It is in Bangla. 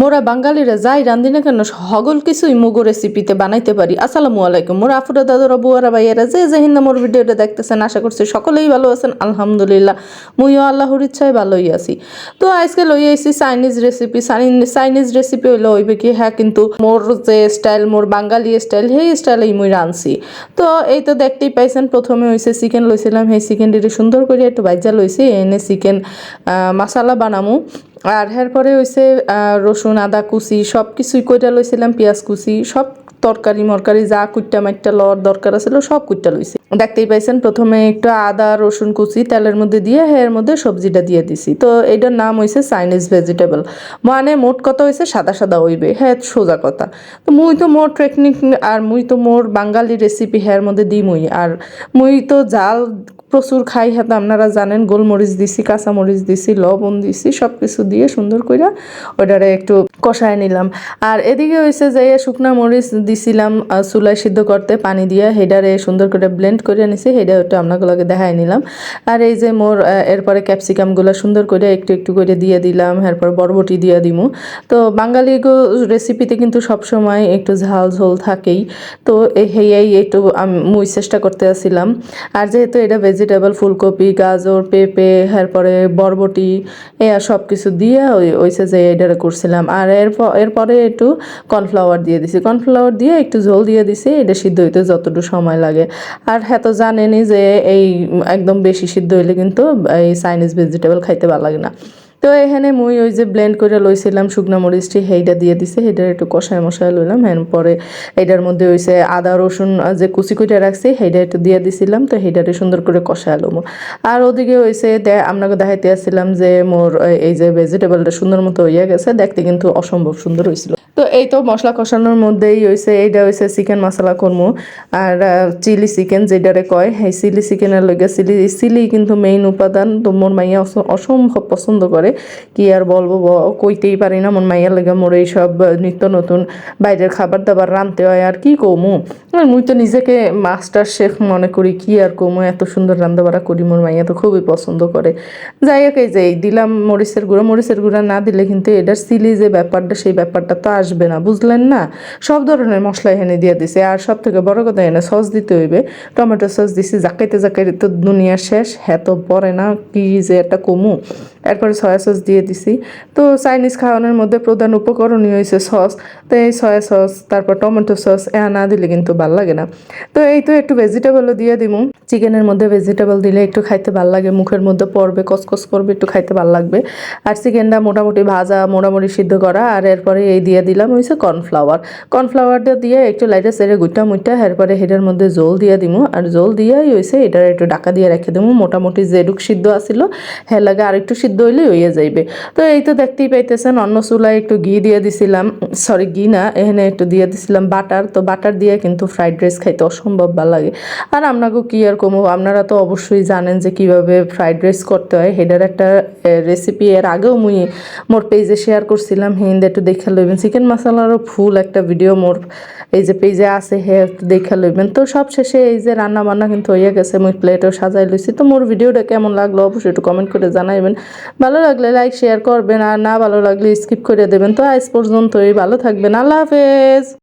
মোরা বাঙালিরা যাই রান্ধি না কেন হগল কিছুই মুগো রেসিপিতে বানাইতে পারি। আসসালামু আলাইকুম। মোরা আফুরা দাদুরা বুয়ারা ভাইয়ারা যে যে হিন্দা মোর ভিডিওটা দেখতেছেন, আশা করছি সকলেই ভালো আছেন, আলহামদুলিল্লাহ। মুইও আল্লাহর ইচ্ছায় ভালোই আছি। তো আজকে লই আইছি চাইনিজ রেসিপি চাইনিজ রেসিপি হইলে হইবে কি হ্যাঁ কিন্তু মোর যে স্টাইল মোর বাঙালি স্টাইল সেই স্টাইলেই মুই রাঁধছি। তো এই তো দেখতেই পাইছেন, প্রথমে হইছে চিকেন লইছিলাম। সেই চিকেনটি সুন্দর করে একটু বাজ্যা লইছি, এনে চিকেন মশালা বানামু। আর এরপরে পরে হয়েছে রসুন, আদা কুচি সব কিছুই কইটা লইছিলাম, পেঁয়াজ কুচি, সব তরকারি মরকারি যা কুইটা মাইটটা লওয়ার দরকার আছিল, সব কুইটা লইছি। দেখতেই পাইছেন, প্রথমে একটু আদা, রসুন কুচি, তেলের মধ্যে দিয়ে, এর মধ্যে সবজিটা দিয়ে দিছি। তো এটার নাম হইছে চাইনিজ ভেজিটেবল মানে মোট কথা হইছে সাদা সাদা হইবে হ্যাঁ সোজা কথা। তো মুই তো মোর টেকনিক আর মুই তো মোর বাঙালি রেসিপি হ্যার মধ্যে দিমুই। আর মুই তো জাল প্রচুর খাই হ্যাঁ আপনারা জানেন, গোলমরিচ দিছি, কাঁচামরিচ দিছি, লবণ দিছি সব কিছু দিয়ে সুন্দর করে ওইটারে একটু কষায় নিলাম। আর এদিকে হয়েছে যে শুকনা মরিচ দিছিলাম চুলায় সিদ্ধ করতে পানি দিয়ে, হেডারে সুন্দর করে ব্লেন্ড করে নিছি হেডা একটু আপনাগুলোকে দেখাই নিলাম। আর এই যে মোর এরপরে ক্যাপসিকামগুলো সুন্দর করে একটু একটু করে দিয়ে দিলাম, এরপর বরবটি দিয়ে দিমু। তো বাঙালি রেসিপিতে কিন্তু সবসময় একটু ঝাল ঝোল থাকেই। তো হেয়াই একটু মুই চেষ্টা করতে আসছিলাম আর যেহেতু এটা ভেজিটেবল ফুলকপি, গাজর, পেঁপে, এরপরে বরবটি, এ সব কিছু দিয়ে ওই, ওইসে যে এটারে করছিলাম। আর এরপর, এরপরে একটু কর্নফ্লাওয়ার দিয়ে দিছি। কর্নফ্লাওয়ার দিয়ে একটু ঝোল দিয়ে দিছি, এটা সিদ্ধ হইতে যতটুকু সময় লাগে। আর হ্যাঁ তো জানেনি যে এই একদম বেশি সিদ্ধ হইলে কিন্তু এই চাইনিজ ভেজিটেবল খাইতে ভালো লাগে না। তো এখানে মুই ওই যে ব্লেন্ড করে লইছিলাম শুকনো মরিচটি সেইটা দিয়ে দিছে সেইটার একটু কষায় মশায় লইলাম হ্যাঁ পরে এইটার মধ্যে হইছে আদা, রসুন যে কুচি কুচি রাখছি সেইটা একটু দিয়ে দিছিলাম, তো সেইটারে সুন্দর করে কষায় লমু। আর ওদিকে হইছে আপনাকে দেখাইতে আসছিলাম যে মোর, এই যে ভেজিটেবলটা সুন্দর মতো হইয়া গেছে, দেখতে কিন্তু অসম্ভব সুন্দর হয়েছিল তো এই তো মশলা কষানোর মধ্যেই হইছে এইটা হয়েছে চিকেন মশলা করমু। আর চিলি চিকেন যেটারে কয় এই চিলি চিকেনের লগে চিলি চিলি কিন্তু মেইন উপাদান তো মোর মাইয়া অস- অসম্ভব পছন্দ করে। কি আর বলব কইতেই পারি না, মোর মাইয়ার লেগে মোর এইসব নিত্য নতুন বাইরের খাবার দাবার রাঁধতে হয়, আর কি কমু? আর মুই তো নিজেকে মাস্টার শেফ মনে করি, কি আর কমু, এত সুন্দর রান্না বাড়া করি, মোর মাইয়া তো খুবই পছন্দ করে। যাই হোক, এই যে, এই দিলাম মরিচের গুঁড়ো, মরিচের গুঁড়া না দিলে কিন্তু এটার চিলি যে ব্যাপারটা, সেই ব্যাপারটা তো আসবে না, বুঝলেন না? সব ধরনের মশলা এখানে দিয়ে দিছে। আর সব থেকে বড় কথা, এনে সস দিতে হইবে। টমেটো সস দিছি, জাকাইতে জাকাইতে তো দুনিয়া শেষ। হ্যাঁ তো পরে না, কি যে একটা কমু। এরপরে সয়া সস দিয়ে দিছি। তো চাইনিজ খাওয়ানোর মধ্যে প্রধান উপকরণই হয়েছে সস। তো এই সয়া সস, তারপর টমেটো সস এ না দিলে কিন্তু ভালো লাগে না। তো এই তো একটু ভেজিটেবলও দিয়ে দিমু। চিকেনের মধ্যে ভেজিটেবল দিলে একটু খাইতে ভালো লাগে। মুখের মধ্যে পড়বে কসকস করবে, একটু খাইতে ভালো লাগবে। আর চিকেনটা মোটামুটি ভাজা, মোটামুটি সিদ্ধ করা। আর এরপরে এই দিয়ে দিলাম হয়েছে কর্নফ্লাওয়ার। কর্নফ্লাওয়ারটা দিয়ে একটু লাইটে সেরে গুইটা মুইটা, এরপরে হেটার মধ্যে জল দিয়ে দিমু। আর জল দিয়েই হয়েছে এটার একটু ডাকা দিয়ে রেখে দিমু। মোটামুটি যেটুক সিদ্ধ আসিল হ্যাঁ লাগে আর একটু সিদ্ধ হইলে হইয়া যাইবে। তো এই তো দেখতেই পাইতেছেন, অন্য চুলায় একটু ঘি দিয়ে দিছিলাম। সরি, ঘি না, এখানে একটু দিয়ে দিছিলাম বাটার। তো বাটার দিয়ে কিন্তু ফ্রাইড রাইস খাইতে অসম্ভব ভালো লাগে। আর আপনাকেও কি আর কমো, আপনারা তো অবশ্যই জানেন যে কীভাবে ফ্রাইড রাইস করতে হয়। হেডার একটা রেসিপি এর আগেও মুই মোর পেজে শেয়ার করছিলাম, হিন্দ একটু দেখে লইবেন। চিকেন মশলারও ফুল একটা ভিডিও মোর এই যে পেজে আছে, হে একটু দেখে লইবেন। তো সব শেষে এই যে রান্না বান্না কিন্তু হয়ে গেছে, মুই প্লেটও সাজাই লইছি। তো মোর ভিডিওটা কেমন লাগল অবশ্যই একটু কমেন্ট করে জানাইবেন। ভালো লাগলে লাইক শেয়ার করবেন, আর না ভালো লাগলে স্কিপ করে দেবেন। তো আজ পর্যন্তই, ভালো থাকবেন। আল্লাহ হাফেজ।